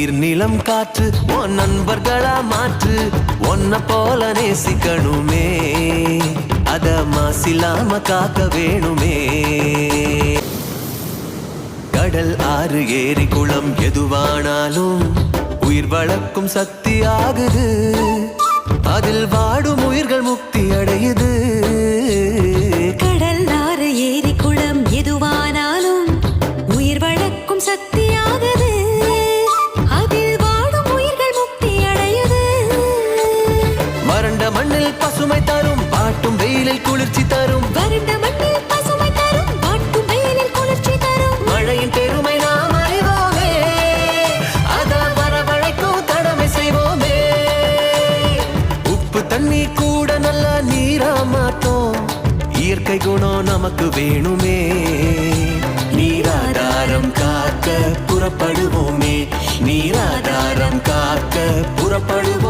நீர் நிலம் காற்று உன் நண்பர்களா மாற்று ஒன்ன போல நேசிக்கணுமே. அத மாசில்லாம காக்க வேணுமே. கடல் ஆறு ஏரி குளம் எதுவானாலும் உயிர் வளர்க்கும் சக்தி ஆகுது. அதில் வாடும் உயிர்கள் முக்தி அடையுது. மண்ணில் பசுமை தரும் பாட்டும் வெயிலில் குளிர்ச்சி தரும். வறண்ட மண்ணில் பசுமை தரும் வாட்டும் வெயிலில் குளிர்ச்சி தரும். மழையின் பெருமை நாம் அறிவோமே. அத வரவழைக்கும் கடமை செய்வோமே. உப்பு தண்ணி கூட நல்ல நீரா மாட்டோம் இயற்கை குணம் நமக்கு வேணுமே. நீராதாரம் காக்க புறப்படுவோமே. நீராதாரம் காக்க புறப்படுவோமே.